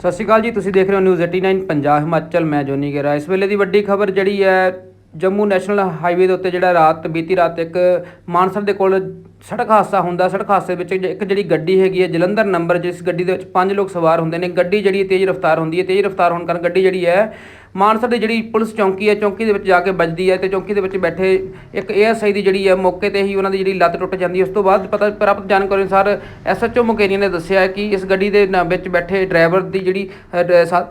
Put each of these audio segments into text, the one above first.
ਸਤਿ ਸ਼੍ਰੀ ਅਕਾਲ ਜੀ, ਤੁਸੀਂ ਦੇਖ ਰਹੇ ਹੋ ਨਿਊਜ਼ 89 ਪੰਜਾਬ ਹਿਮਾਚਲ, ਮੈਂ ਜੋਨੀ ਗੇਰਾ। ਇਸ ਵੇਲੇ ਦੀ ਵੱਡੀ ਖਬਰ ਜਿਹੜੀ ਹੈ, ਜੰਮੂ ਨੈਸ਼ਨਲ ਹਾਈਵੇ ਦੇ ਉੱਤੇ ਜਿਹੜਾ ਰਾਤ, ਬੀਤੀ ਰਾਤ ਇੱਕ ਮਾਨਸਰ ਦੇ ਕੋਲ ਸੜਕ ਹਾਦਸਾ ਹੁੰਦਾ। ਸੜਕ ਹਾਦਸੇ ਵਿੱਚ ਇੱਕ ਜਿਹੜੀ ਗੱਡੀ ਹੈਗੀ ਹੈ, ਜਲੰਧਰ ਨੰਬਰ, ਜਿਸ ਗੱਡੀ ਦੇ ਵਿੱਚ ਪੰਜ ਲੋਕ ਸਵਾਰ ਹੁੰਦੇ ਨੇ। ਗੱਡੀ ਜਿਹੜੀ ਤੇਜ਼ ਰਫ਼ਤਾਰ ਹੁੰਦੀ ਹੈ। ਤੇਜ਼ ਰਫ਼ਤਾਰ ਹੋਣ ਕਾਰਨ ਗੱਡੀ ਜਿਹੜੀ ਹੈ ਮਾਨਸਾ ਦੀ ਜਿਹੜੀ ਪੁਲਿਸ ਚੌਂਕੀ ਹੈ, ਚੌਂਕੀ ਦੇ ਵਿੱਚ ਜਾ ਕੇ ਵੱਜਦੀ ਹੈ ਤੇ ਚੌਂਕੀ ਦੇ ਵਿੱਚ ਬੈਠੇ ਇੱਕ ਏਐਸਆਈ ਦੀ ਜਿਹੜੀ ਹੈ ਮੌਕੇ ਤੇ ਹੀ ਉਹਨਾਂ ਦੀ ਜਿਹੜੀ ਲੱਤ ਟੁੱਟ ਜਾਂਦੀ ਹੈ। ਉਸ ਤੋਂ ਬਾਅਦ ਪਤਾ ਪ੍ਰਾਪਤ ਜਾਣਕਾਰੀ ਅਨੁਸਾਰ ਐਸਐਚਓ ਮੁਕੇਰੀਆ ਨੇ ਦੱਸਿਆ ਹੈ ਕਿ ਇਸ ਗੱਡੀ ਦੇ ਨ- ਵਿੱਚ ਬੈਠੇ ਡਰਾਈਵਰ ਦੀ ਜਿਹੜੀ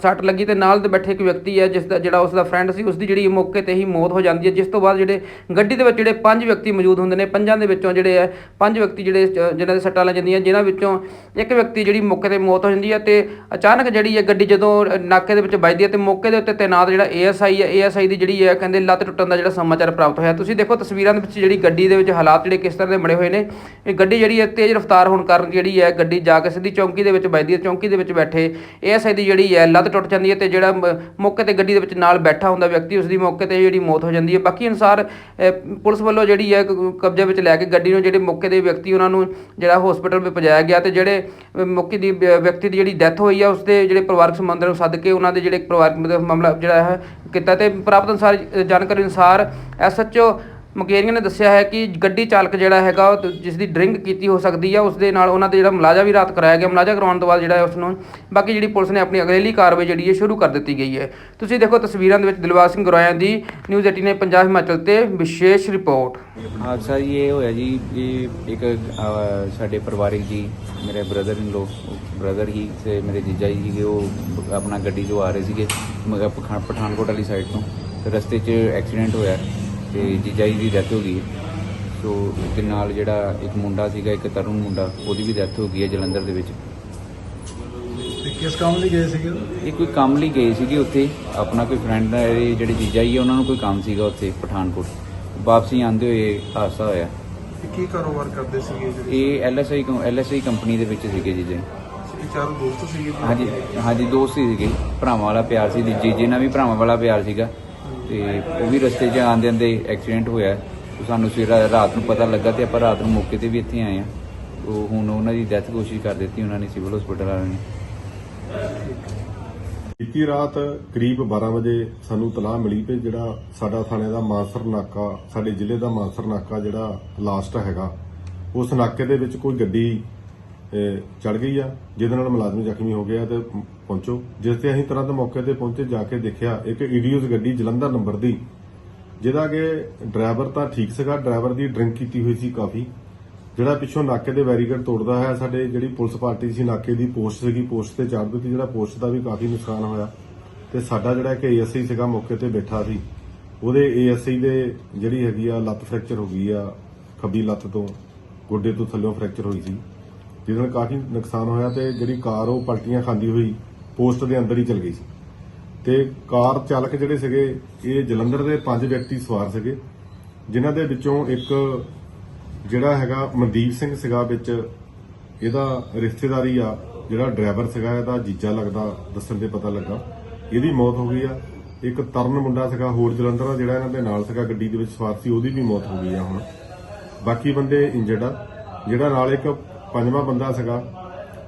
ਸੱਟ ਲੱਗੀ ਤੇ ਨਾਲ ਦੇ ਬੈਠੇ ਇੱਕ ਵਿਅਕਤੀ ਹੈ, ਜਿਸ ਦਾ ਜਿਹੜਾ ਉਸ ਦਾ ਫਰੈਂਡ ਸੀ, ਉਸ ਦੀ ਜਿਹੜੀ ਮੌਕੇ ਤੇ ਹੀ ਮੌਤ ਹੋ ਜਾਂਦੀ ਹੈ, ਜਿਸ ਤੋਂ ਬਾਅਦ ਜਿਹੜੇ ਗੱਡੀ ਦੇ ਵਿੱਚ ਜਿਹੜੇ ਪੰਜ ਵਿਅਕਤੀ ਮੌਜੂਦ ਹੁੰਦੇ ਨੇ, ਪੰਜਾਂ ਦੇ ਵਿੱਚੋਂ ਜਿਹੜੇ ਹੈ, ਪੰਜ ਵਿਅਕਤੀ ਜਿਹੜੇ ਜਿਨ੍ਹਾਂ ਦੇ ਸੱਟਾਂ ਲੱਗ ਜਾਂਦੀਆਂ ਜਿਨ੍ਹਾਂ ਵਿੱਚੋਂ ਇੱਕ ਵਿਅਕਤੀ ਜਿਹੜੀ ਮੌਕੇ ਤੇ ਮੌਤ ਹੋ ਜਾਂਦੀ ਹੈ ਤੇ ਅਚਾਨਕ ਜਿਹੜੀ ਹੈ ਗੱਡੀ ਜਦੋਂ ਨਾਕੇ ਦੇ ਵਿੱਚ ਵੱਜਦੀ ਹੈ ਤੇ ਮੌਕੇ ਦੇ ਉੱਤੇ ਤੈਨਾਤ ਜਿਹੜਾ ਏਐਸਆਈ ਹੈ ਏਐਸਆਈ ਦੀ ਜਿਹੜੀ ਹੈ ਕਹਿੰਦੇ ਲੱਤ ਟੁੱਟਣ ਦਾ ਜਿਹੜਾ ਸਮਾਚਾਰ ਪ੍ਰਾਪਤ ਹੋਇਆ। ਤੁਸੀਂ ਦੇਖੋ ਤਸਵੀਰਾਂ ਦੇ ਵਿੱਚ ਜਿਹੜੀ ਗੱਡੀ ਦੇ ਵਿੱਚ ਹਾਲਾਤ ਜਿਹੜੇ ਕਿਸ ਤਰ੍ਹਾਂ ਦੇ ਬਣੇ ਹੋਏ ਨੇ। ਇਹ ਗੱਡੀ ਜਿਹੜੀ ਹੈ ਤੇਜ਼ ਰਫ਼ਤਾਰ ਹੋਣ ਕਾਰਨ ਜਿਹੜੀ ਹੈ ਗੱਡੀ ਜਾ ਕੇ ਸਿੱਧੀ ਚੌਂਕੀ ਦੇ ਵਿੱਚ ਵੱਜਦੀ ਹੈ। ਚੌਂਕੀ ਦੇ ਵਿੱਚ ਬੈਠੇ ਏਐਸਆਈ ਦੀ ਜਿਹੜੀ ਹੈ ਲੱਤ ਟੁੱਟ ਜਾਂਦੀ ਹੈ ਤੇ ਜਿਹੜਾ ਮੌਕੇ ਤੇ ਗੱਡੀ ਦੇ ਵਿੱਚ ਨਾਲ ਬੈਠਾ ਹੁੰਦਾ ਵਿਅਕਤੀ ਉਸ ਦੀ ਮੌਕੇ ਤੇ ਜਿਹੜੀ ਮੌਤ ਹੋ ਜਾਂਦੀ ਹੈ। ਬਾਕੀ ਅਨੁਸਾਰ ਪੁਲਿਸ ਵੱਲੋਂ ਜਿਹੜੀ ਹੈ ਕਬਜ਼ੇ ਵਿੱਚ ਲੈ ਕੇ ਗੱਡੀ ਨੂੰ ਜਿਹੜੇ ਮੌਕੇ ਦੇ ਵਿਅਕਤੀ ਉਹਨਾਂ ਨੂੰ ਜਿਹੜਾ ਹਸਪੀਟਲ ਵਿੱਚ ਪਹੁੰਚਾਇਆ ਗਿਆ ਤੇ ਜਿਹੜੇ ਮੌਕੇ ਦੀ ਵਿਅਕਤੀ ਦੀ ਜਿਹੜੀ ਡੈਥ ਹੋਈ ਹੈ ਉਸ ਦੇ ਜਿਹੜੇ ਪਰਿਵਾਰਕ ਸੰਬੰਧਾਂ ਨੂੰ ਸੱਦ ਕੇ ਉਹਨਾਂ ਦੇ ਜਿਹੜੇ ਪਰਿਵਾਰਕ ਮਤਲਬ ਮਾਮਲਾ ਜਿਹੜਾ ਹੈ ਕੀਤਾ ਤੇ ਪ੍ਰਾਪਤ ਅਨੁਸਾਰ ਜਾਣਕਾਰੀ ਅਨੁਸਾਰ ਐਸਐਚਓ ਮਕੇਰੀਆਂ ਨੇ ਦੱਸਿਆ ਹੈ ਕਿ ਗੱਡੀ ਚਾਲਕ ਜਿਹੜਾ ਹੈਗਾ ਉਹ ਜਿਸ ਦੀ ਡਰਿੰਕ ਕੀਤੀ ਹੋ ਸਕਦੀ ਹੈ ਉਸ ਦੇ ਨਾਲ ਉਹਨਾਂ ਦੇ ਜਿਹੜਾ ਮੁਲਾਜ਼ਾ ਵੀ ਰਾਤ ਕਰਾਇਆ ਗਿਆ, ਮੁਲਾਜ਼ਾ ਕਰਵਾਉਣ ਤੋਂ ਬਾਅਦ ਜਿਹੜਾ ਹੈ ਉਸ ਨੂੰ ਬਾਕੀ ਜਿਹੜੀ ਪੁਲਿਸ ਨੇ ਆਪਣੀ ਅਗਲੇਲੀ ਕਾਰਵਾਈ ਜਿਹੜੀ ਹੈ ਸ਼ੁਰੂ ਕਰ ਦਿੱਤੀ ਗਈ ਹੈ। ਤੁਸੀਂ ਦੇਖੋ ਤਸਵੀਰਾਂ ਦੇ ਵਿੱਚ ਦਿਲਬਾਗ ਸਿੰਘ ਗੁਰਾਇਆ ਦੀ ਨਿਊਜ਼ 18 ਪੰਜਾਬ ਹਿਮਾਚਲ ਤੇ ਵਿਸ਼ੇਸ਼ ਰਿਪੋਰਟ। ਹਾਦਸਾ ਜੀ ਇਹ ਹੋਇਆ ਜੀ ਇਹ ਇੱਕ ਸਾਡੇ ਪਰਿਵਾਰਿਕ ਜੀ, ਮੇਰੇ ਬ੍ਰਦਰ ਇਨ ਲੋ ਬ੍ਰਦਰ ਹੀ ਤੇ ਮੇਰੇ ਜੀਜਾ ਜੀ ਸੀਗੇ, ਉਹ ਆਪਣਾ ਗੱਡੀ 'ਚੋਂ ਆ ਰਹੇ ਸੀਗੇ। ਮਗਾ ਪਠਾਨ- ਪਠਾਨਕੋਟ ਵਾਲੀ ਸਾਈਡ ਤੋਂ। ਤੇ ਰਸਤੇ 'ਚ ਐਕਸੀਡੈਂਟ ਹੋਇਆ ਤੇ ਜੀਜਾ ਜੀ ਦੀ ਡੈਥ ਹੋ ਗਈ। ਸੋ ਦੇ ਨਾਲ ਜਿਹੜਾ ਇੱਕ ਮੁੰਡਾ ਸੀਗਾ ਇੱਕ ਤਰੁਣ ਮੁੰਡਾ ਉਹਦੀ ਵੀ ਡੈਥ ਹੋ ਗਈ ਹੈ ਜਲੰਧਰ ਦੇ ਵਿੱਚ। ਤੇ ਕਿਸ ਕੰਮ ਲਈ ਗਏ ਸੀਗੇ? ਇਹ ਕੋਈ ਕੰਮ ਲਈ ਗਏ ਸੀਗੇ ਉੱਥੇ। ਆਪਣਾ ਕੋਈ ਫਰੈਂਡ ਜਿਹੜੇ ਜੀਜਾ ਜੀ ਉਹਨਾਂ ਨੂੰ ਕੋਈ ਕੰਮ ਸੀਗਾ ਉੱਥੇ ਪਠਾਨਕੋਟ। ਵਾਪਸੀ ਆਉਂਦੇ ਹੋਏ ਹਾਦਸਾ ਹੋਇਆ। ਤੇ ਕੀ ਕਾਰੋਬਾਰ ਕਰਦੇ ਸੀਗੇ ਜਿਹੜੇ ਇਹ ਐਲਐਸਆਈ ਐਲਐਸਆਈ ਕੰਪਨੀ ਦੇ ਵਿੱਚ ਸੀਗੇ ਜੀ ਜੀ ਇਹ ਚਾਰੋਂ ਦੋਸਤ ਸੀਗੇ ਜੀ? ਹਾਂਜੀ ਹਾਂਜੀ ਦੋਸਤ ਹੀ ਸੀਗੇ। ਭਰਾਵਾਂ ਵਾਲਾ ਪਿਆਰ ਸੀ। ਜੀ ਜੀ ਨਾਲ ਵੀ ਭਰਾਵਾਂ ਵਾਲਾ ਪਿਆਰ ਸੀਗਾ ਤੇ ਉਹ ਵੀ ਰਸਤੇ 'ਚ ਆਉਂਦੇ ਆਉਂਦੇ ਐਕਸੀਡੈਂਟ ਹੋਇਆ। ਤੇ ਸਾਨੂੰ ਸਵੇਰ ਰਾਤ ਨੂੰ ਪਤਾ ਲੱਗਾ ਤੇ ਆਪਾਂ ਰਾਤ ਨੂੰ ਮੌਕੇ ਤੇ ਵੀ ਇੱਥੇ ਆਏ ਆ ਉਹ ਹੁਣ ਉਹਨਾਂ ਦੀ ਡੈਥ ਕੋਸ਼ਿਸ਼ ਕਰ ਦਿੱਤੀ ਉਹਨਾਂ ਨੇ ਸਿਵਲ ਹਸਪੀਟਲ ਵਾਲਿਆਂ ਨੇ। ਬੀਤੀ ਰਾਤ ਕਰੀਬ 12 ਵਜੇ ਸਾਨੂੰ ਤਲਾਹ ਮਿਲੀ ਕਿ ਜਿਹੜਾ ਸਾਡਾ ਥਾਣੇ ਦਾ ਮਾਨਸਰ ਨਾਕਾ ਸਾਡੇ ਜ਼ਿਲ੍ਹੇ ਦਾ ਮਾਨਸਰ ਨਾਕਾ ਜਿਹੜਾ ਲਾਸਟ ਹੈਗਾ ਉਸ ਨਾਕੇ ਦੇ ਵਿੱਚ ਕੋਈ ਗੱਡੀ ਚੜ ਗਈ ਆ, ਜਿਹਦੇ ਨਾਲ ਮੁਲਾਜ਼ਮ ਜ਼ਖਮੀ ਹੋ ਗਿਆ ਤੇ ਪਹੁੰਚੋ। ਜਿਸ ਤੇ ਅਸੀਂ ਤੁਰੰਤ ਮੌਕੇ ਤੇ ਪਹੁੰਚੇ, ਜਾ ਕੇ ਦੇਖਿਆ, ਇੱਕ ਈਡੀਓਜ਼ ਗੱਡੀ ਜਲੰਧਰ ਨੰਬਰ ਦੀ। ਜਿਹਦਾ ਕਿ ਡਰਾਈਵਰ ਤਾਂ ਠੀਕ ਸੀਗਾ, ਡਰਾਈਵਰ ਦੀ ਡਰਿੰਕ ਕੀਤੀ ਹੋਈ ਸੀ ਕਾਫੀ। ਜਿਹੜਾ ਪਿੱਛੋਂ ਨਾਕੇ ਦੇ ਬੈਰੀਕੇਡ ਤੋੜਦਾ ਹੈ ਸਾਡੇ ਜਿਹੜੀ ਪੁਲਿਸ ਪਾਰਟੀ ਸੀ, ਨਾਕੇ ਦੀ ਪੋਸਟ ਸੀਗੀ, ਪੋਸਟ ਤੇ ਚੜ੍ਹ ਦਿੱਤੀ, ਜਿਹੜਾ ਪੋਸਟ ਦਾ ਵੀ ਕਾਫੀ ਨੁਕਸਾਨ ਹੋਇਆ। ਤੇ ਸਾਡਾ ਜਿਹੜਾ ਇੱਕ ਏਐਸਆਈ ਸੀਗਾ, ਮੌਕੇ ਤੇ ਬੈਠਾ ਸੀ। ਉਹਦੇ ਏਐਸਆਈ ਦੇ ਜਿਹੜੀ ਹੈਗੀ ਆ, ਲੱਤ ਫ੍ਰੈਕਚਰ ਹੋ ਗਈ ਆ, ਖੱਬੀ ਲੱਤ ਤੋਂ, ਗੋਡੇ ਤੋਂ ਥੱਲੇੋਂ ਫ੍ਰੈਕਚਰ ਹੋਈ ਸੀ। ਜਿਹਦੇ ਨਾਲ ਕਾਫੀ ਨੁਕਸਾਨ ਹੋਇਆ ਤੇ ਜਿਹੜੀ ਕਾਰ ਉਹ ਪਲਟੀਆਂ ਖਾਂਦੀ ਹੋਈ ਪੋਸਟ ਦੇ ਅੰਦਰ ਹੀ ਚਲ ਗਈ ਸੀ। ਤੇ ਕਾਰ ਚਾਲਕ ਜਿਹੜੇ ਸੀਗੇ, ਇਹ ਜਲੰਧਰ ਦੇ ਪੰਜ ਵਿਅਕਤੀ ਸਵਾਰ ਸੀਗੇ, ਜਿਨ੍ਹਾਂ ਦੇ ਵਿੱਚੋਂ ਇੱਕ ਜਿਹੜਾ ਹੈਗਾ ਮਨਦੀਪ ਸਿੰਘ ਸੀਗਾ ਵਿੱਚ, ਇਹਦਾ ਰਿਸ਼ਤੇਦਾਰੀ ਆ, ਜਿਹੜਾ ਡਰਾਈਵਰ ਸੀਗਾ, ਇਹਦਾ ਜੀਜਾ ਲੱਗਦਾ, ਦੱਸਣ ਤੇ ਪਤਾ ਲੱਗਾ। ਇਹਦੀ ਮੌਤ ਹੋ ਗਈ ਆ। ਇੱਕ ਤਰਨ ਮੁੰਡਾ ਸੀਗਾ, ਹੋਰ ਜਲੰਧਰ ਦਾ ਜਿਹੜਾ ਇਹਨਾਂ ਦੇ ਨਾਲ ਸੀਗਾ, ਗੱਡੀ ਦੇ ਵਿੱਚ ਸਵਾਰ ਸੀ, ਉਹਦੀ ਵੀ ਮੌਤ ਹੋ ਗਈ ਆ ਹੁਣ। ਬਾਕੀ ਬੰਦੇ ਇੰਜਰਡ ਆ, ਜਿਹੜਾ ਨਾਲ ਇੱਕ ਪੰਜਵਾਂ ਬੰਦਾ ਸੀਗਾ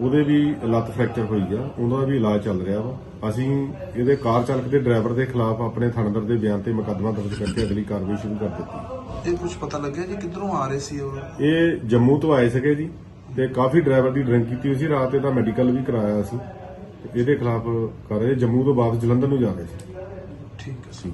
ਉਹਦੇ ਵੀ ਲੱਤ ਫ੍ਰੈਕਚਰ ਹੋਈ ਆ ਉਹਦਾ ਵੀ ਇਲਾਜ ਚੱਲ ਰਿਹਾ ਵਾ। ਅਸੀਂ ਇਹਦੇ ਕਾਰ ਚਾਲਕ ਦੇ ਡਰਾਈਵਰ ਦੇ ਖਿਲਾਫ ਆਪਣੇ ਥਾਣੇਦਾਰ ਦੇ ਬਿਆਨ ਤੇ ਮੁਕੱਦਮਾ ਦਰਜ ਕਰਕੇ ਅਗਲੀ ਕਾਰਵਾਈ ਸ਼ੁਰੂ ਕਰ ਦਿੱਤੀ। ਇਹ ਕੁਝ ਪਤਾ ਲੱਗਿਆ ਜੀ ਕਿੱਧਰੋਂ ਆ ਰਹੇ ਸੀ ਉਹ? ਇਹ ਜੰਮੂ ਤੋਂ ਆਏ ਸੀਗੇ ਜੀ ਤੇ ਕਾਫੀ ਡਰਾਈਵਰ ਦੀ ਡਰਿੰਕ ਕੀਤੀ ਹੋਈ ਸੀ ਰਾਤ ਇਹਦਾ ਮੈਡੀਕਲ ਵੀ ਕਰਾਇਆ ਸੀ। ਇਹਦੇ ਖਿਲਾਫ ਕਰ ਰਹੇ ਜੰਮੂ ਤੋਂ ਵਾਪਸ ਜਲੰਧਰ ਨੂੰ ਜਾ ਰਹੇ ਸੀ। ਠੀਕ ਹੈ ਸੀ